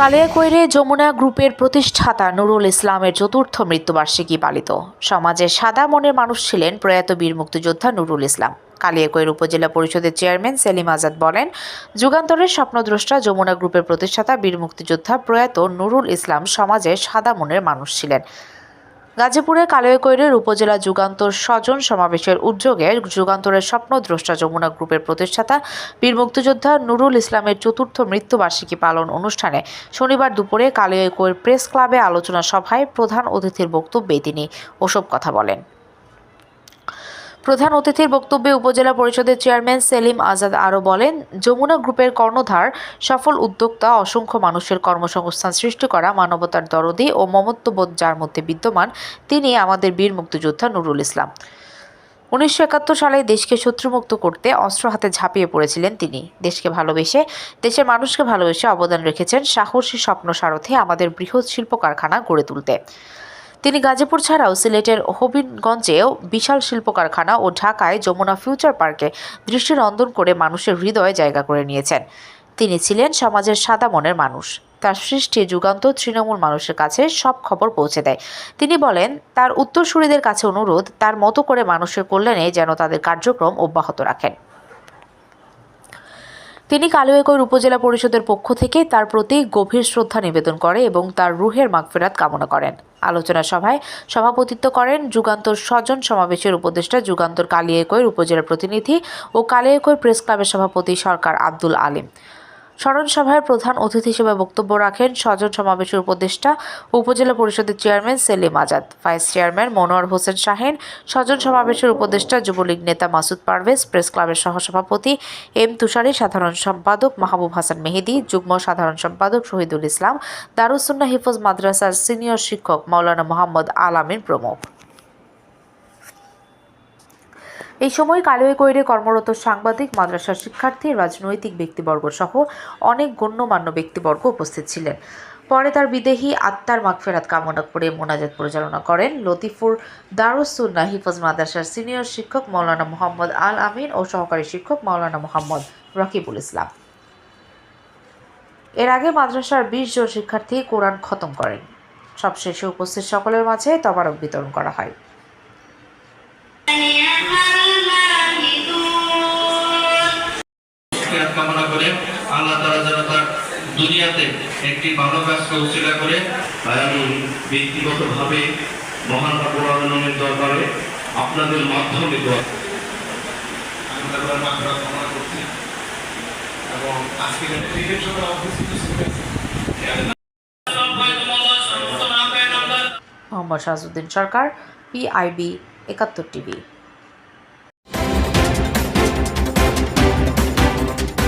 কালিয়াকৈরে যমুনা গ্রুপের প্রতিষ্ঠাতা নুরুল ইসলামের চতুর্থ মৃত্যুবার্ষিকী পালিত। সমাজের সাদা মনের মানুষ ছিলেন প্রয়াত বীর মুক্তিযোদ্ধা নুরুল ইসলাম। কালিয়াকৈর উপজেলা পরিষদের চেয়ারম্যান সেলিম আজাদ বলেন, যুগান্তরের স্বপ্নদ্রষ্টা যমুনা গ্রুপের প্রতিষ্ঠাতা বীর মুক্তিযোদ্ধা প্রয়াত নুরুল ইসলাম সমাজের সাদা মনের মানুষ ছিলেন। গাজীপুরের কালোয়কৈরের উপজেলা যুগান্তর স্বজন সমাবেশের উদ্যোগে যুগান্তরের স্বপ্নদ্রষ্টা যমুনা গ্রুপের প্রতিষ্ঠাতা, বীর মুক্তিযোদ্ধা নুরুল ইসলামের চতুর্থ মৃত্যুবার্ষিকী পালন অনুষ্ঠানে শনিবার দুপুরে কালোয়কৈর প্রেস ক্লাবে আলোচনা সভায় প্রধান অতিথির বক্তব্যে তিনি ওসব কথা বলেন। প্রধান অতিথির বক্তব্যে উপজেলা পরিষদের চেয়ারম্যান সেলিম আজাদ আরও বলেন, যমুনা গ্রুপের কর্ণধার, সফল উদ্যোক্তা, অসংখ্য মানুষের কর্মসংস্থান সৃষ্টি করা, মানবতার দরদি ও মমত্ববোধ যার মধ্যে বিদ্যমান, তিনি আমাদের বীর মুক্তিযোদ্ধা নুরুল ইসলাম। উনিশশো একাত্তর সালে দেশকে শত্রুমুক্ত করতে অস্ত্র হাতে ঝাঁপিয়ে পড়েছিলেন তিনি। দেশকে ভালোবেসে, দেশের মানুষকে ভালোবেসে অবদান রেখেছেন সাহসী স্বপ্ন সারথে আমাদের বৃহৎ শিল্প কারখানা গড়ে তুলতে। তিনি গাজীপুর ছাড়াও সিলেটের হবিগঞ্জেও বিশাল শিল্প কারখানা ও ঢাকায় যমুনা ফিউচার পার্কে দৃষ্টিনন্দন করে মানুষের হৃদয়ে জায়গা করে নিয়েছেন। তিনি ছিলেন সমাজের সাদা মনের মানুষ। তার সৃষ্টি যুগান্ত তৃণমূল মানুষের কাছে সব খবর পৌঁছে দেয়। তিনি বলেন, তার উত্তরসূরিদের কাছে অনুরোধ, তার মতো করে মানুষের কল্যাণে যেন তাদের কার্যক্রম অব্যাহত রাখেন। তিনি কালুয়েকৈর উপজেলা পরিষদের পক্ষ থেকে তার প্রতি গভীর শ্রদ্ধা নিবেদন করে এবং তার রুহের মাগফেরাত কামনা করেন। আলোচনা সভায় সভাপতিত্ব করেন যুগান্তর স্বজন সমাবেশের উপদেষ্টা যুগান্তর কালিয়াকৈর উপজেলা প্রতিনিধি ও কালিয়াকৈর প্রেস ক্লাবের সভাপতি সরকার আব্দুল আলিম। স্মরণ সভায় প্রধান অতিথি হিসেবে বক্তব্য রাখেন স্বজন সমাবেশের উপদেষ্টা, উপজেলা পরিষদের chairman Selim Azad, vice chairman Monowar Hossain Shahen, স্বজন সমাবেশের উপদেষ্টা, যুবলীগ নেতা মাসুদ পারভেজ, প্রেস ক্লাবের সহসভাপতি এম তুষারি, সাধারণ সম্পাদক মাহবুব হাসান মেহেদি, যুগ্ম সাধারণ সম্পাদক শহীদুল ইসলাম দারুসুন্না হিফজ মাদ্রাসার সিনিয়র শিক্ষক মাওলানা মোহাম্মদ আলামিন প্রমুখ। এই সময় কালিয়াকৈরে কর্মরত সাংবাদিক, মাদ্রাসার শিক্ষার্থী, রাজনৈতিক ব্যক্তিবর্গ সহ অনেক গণ্যমান্য ব্যক্তিবর্গ উপস্থিত ছিলেন। পরে তার বিদেহী আত্মার মাগফেরাত কামনা করে মোনাজাত পরিচালনা করেন লতিফুর দারুসুন্না হিফজ মাদ্রাসার সিনিয়র শিক্ষক মৌলানা মোহাম্মদ আল আমিন ও সহকারী শিক্ষক মৌলানা মোহাম্মদ রকিবুল ইসলাম। এর আগে মাদ্রাসার বিশ জন শিক্ষার্থী কোরআন খতম করেন। সবশেষে উপস্থিত সকলের মাঝে তবারক বিতরণ করা হয়। খেয়াল কামনা করে আল্লাহ তারা যেন তার দুনিয়াতে একটি ভালো কাজকে উচিলা করে। তাই আমি ব্যক্তিগতভাবে মহান ঠাকুর আলমের দরবারে আপনাদের মাধ্যমে দোয়া এবং অবস্থিত মোহাম্মদ শাহজুদ্দিন সরকার পিআইবি একাত্তর টিভি।